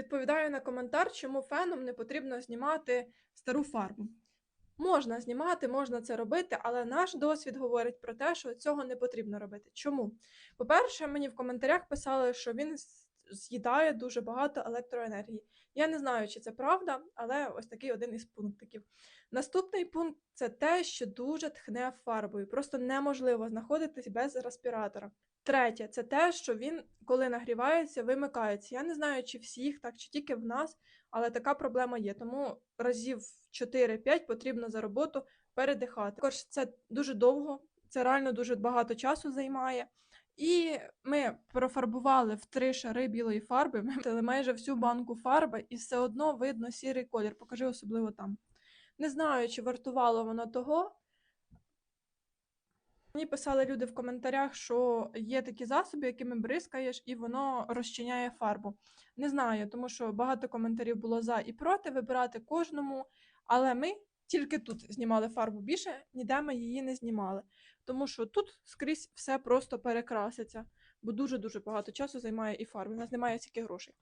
Відповідаю на коментар, чому феном не потрібно знімати стару фарбу. Можна знімати, можна це робити, але наш досвід говорить про те, що цього не потрібно робити. Чому? По-перше, мені в коментарях писали, що він з'їдає дуже багато електроенергії. Я не знаю, чи це правда, але ось такий один із пунктиків. Наступний пункт це те, що дуже тхне фарбою. Просто неможливо знаходитись без респіратора. Третє, це те, що він, коли нагрівається, вимикається. Я не знаю, чи всіх так, чи тільки в нас, але така проблема є. Тому разів 4-5 потрібно за роботу передихати. Також це дуже довго, це реально дуже багато часу займає. І ми профарбували в три шари білої фарби, ми майже всю банку фарби, і все одно видно сірий колір. Покажи особливо там. Не знаю, чи вартувало воно того. Мені писали люди в коментарях, що є такі засоби, якими бризкаєш, і воно розчиняє фарбу. Не знаю, тому що багато коментарів було за і проти, вибирати кожному. Але ми тільки тут знімали фарбу більше, ніде ми її не знімали. Тому що тут скрізь все просто перекраситься, бо дуже-дуже багато часу займає і фарби. У нас немає стільки грошей.